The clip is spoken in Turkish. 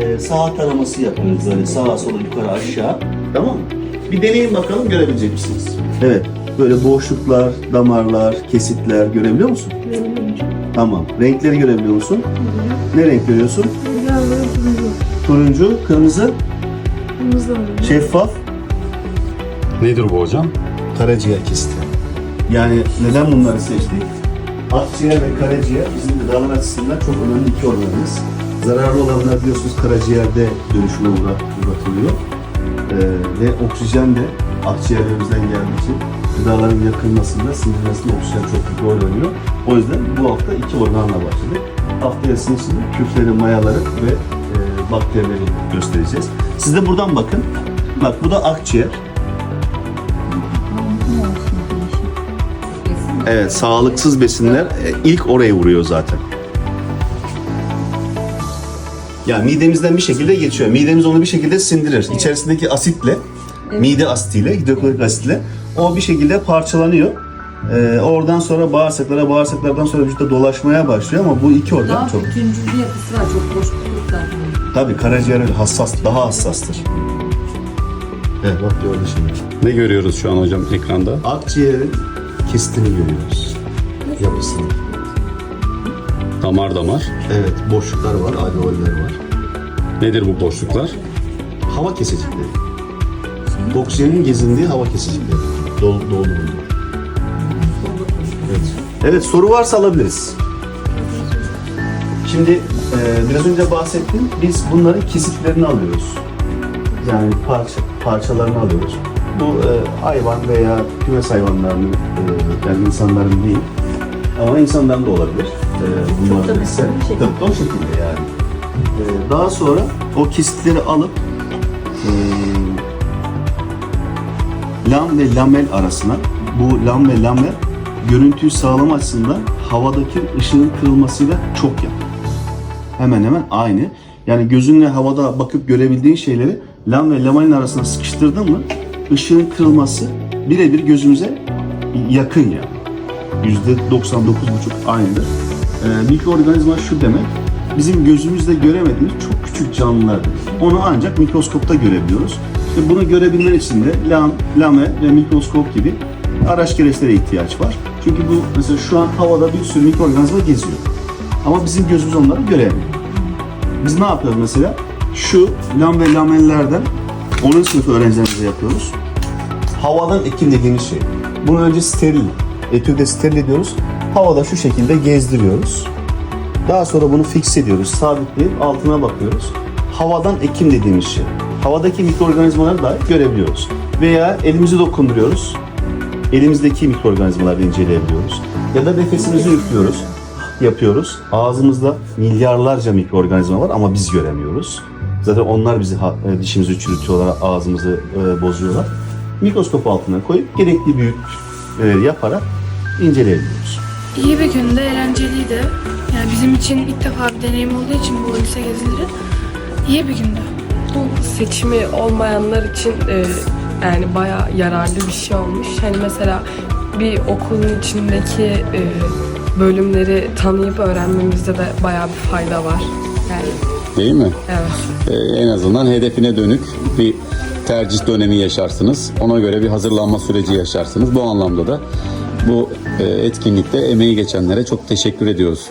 e, saat taraması yapıyoruz böyle sağa sola yukarı aşağı. Tamam mı? Bir deneyin bakalım görebilecek misiniz? Evet. Böyle boşluklar, damarlar, kesitler görebiliyor musun? Tamam. Renkleri görebiliyor musun? Ne renk görüyorsun? Turuncu, kırmızı, şeffaf, Nedir bu hocam? karaciğer kesiti. Yani neden bunları seçtik? Akciğer ve karaciğer bizim gıdalar açısından çok önemli iki organımız. Zararlı olanlar biliyorsunuz karaciğerde dönüşüme uğra- uğratılıyor. Ee, ve oksijen de akciğerlerimizden geldiği için gıdaların yakılmasında, sindirilmesinde oksijen çok büyük rol oynuyor. O yüzden bu hafta iki organla başladık. Haftaya sizin için küfleri, mayaları ve e, bakterileri göstereceğiz. Siz de buradan bakın. Bak bu da akciğer. Evet, sağlıksız besinler e, ilk oraya vuruyor zaten. Ya midemizden bir şekilde geçiyor. Midemiz onu bir şekilde sindirir. İçerisindeki asitle, mide asitiyle, hidroklorik asitle o bir şekilde parçalanıyor. Ee, oradan sonra bağırsaklara, bağırsaklardan sonra vücutta dolaşmaya başlıyor ama bu iki organ Daha çok. bütüncül bir yapısı var. Çok boş bir zaten. Tabii karaciğer hassas, daha hassastır. Evet bak gördün şimdi. Ne görüyoruz şu an hocam ekranda? Akciğerin kesitini görüyoruz. Yapısını. Damar damar. Evet, boşluklar var, alveoller var. Nedir bu boşluklar? Hava kesicikleri. Oksijenin gezindiği hava kesicikleri. Dol, doldu bunlar. Evet. evet, soru varsa alabiliriz. Şimdi e, biraz önce bahsettim. Biz bunların kesitlerini alıyoruz. Yani parça, parçalarını alıyoruz. Bu e, hayvan veya kümes hayvanlarının, e, yani insanların değil. Ama insandan da olabilir. E, bunlar da ise. şekilde. Tabii o şekilde yani. E, daha sonra o kesitleri alıp e, lam ve lamel arasına bu lam ve lamel görüntüyü sağlama açısından havadaki ışığın kırılmasıyla çok yakın. Hemen hemen aynı. Yani gözünle havada bakıp görebildiğin şeyleri lam ve lamelin arasına sıkıştırdın mı ışığın kırılması birebir gözümüze yakın yani. Yüzde 99,5 aynıdır. Ee, mikroorganizma şu demek, bizim gözümüzle göremediğimiz çok küçük canlılardır. Onu ancak mikroskopta görebiliyoruz. İşte bunu görebilmen için de lam, lame ve mikroskop gibi araç gereçlere ihtiyaç var. Çünkü bu mesela şu an havada bir sürü mikroorganizma geziyor. Ama bizim gözümüz onları göremiyor. Biz ne yapıyoruz mesela? Şu lam ve lamellerden 10. sınıf öğrencilerimize yapıyoruz. Havadan ekim dediğimiz şey. Bunu önce steril, etüde steril ediyoruz. Havada şu şekilde gezdiriyoruz. Daha sonra bunu fix ediyoruz, sabitleyip altına bakıyoruz. Havadan ekim dediğimiz şey. Havadaki mikroorganizmaları da görebiliyoruz. Veya elimizi dokunduruyoruz. Elimizdeki mikroorganizmaları inceleyebiliyoruz. Ya da nefesimizi üflüyoruz, yapıyoruz. Ağzımızda milyarlarca mikroorganizma var ama biz göremiyoruz. Zaten onlar bizi e, dişimizi çürütüyorlar, ağzımızı e, bozuyorlar. Mikroskop altına koyup gerekli büyüklükleri yaparak inceleyebiliyoruz. İyi bir günde, eğlenceliydi. Yani bizim için ilk defa bir deneyim olduğu için bu lise gezileri iyi bir gündü. Bu seçimi olmayanlar için e, yani bayağı yararlı bir şey olmuş. Hani mesela bir okulun içindeki e, bölümleri tanıyıp öğrenmemizde de bayağı bir fayda var. Yani Değil mi? evet. Ee, en azından hedefine dönük bir tercih dönemi yaşarsınız. Ona göre bir hazırlanma süreci yaşarsınız. Bu anlamda da bu e, etkinlikte emeği geçenlere çok teşekkür ediyoruz.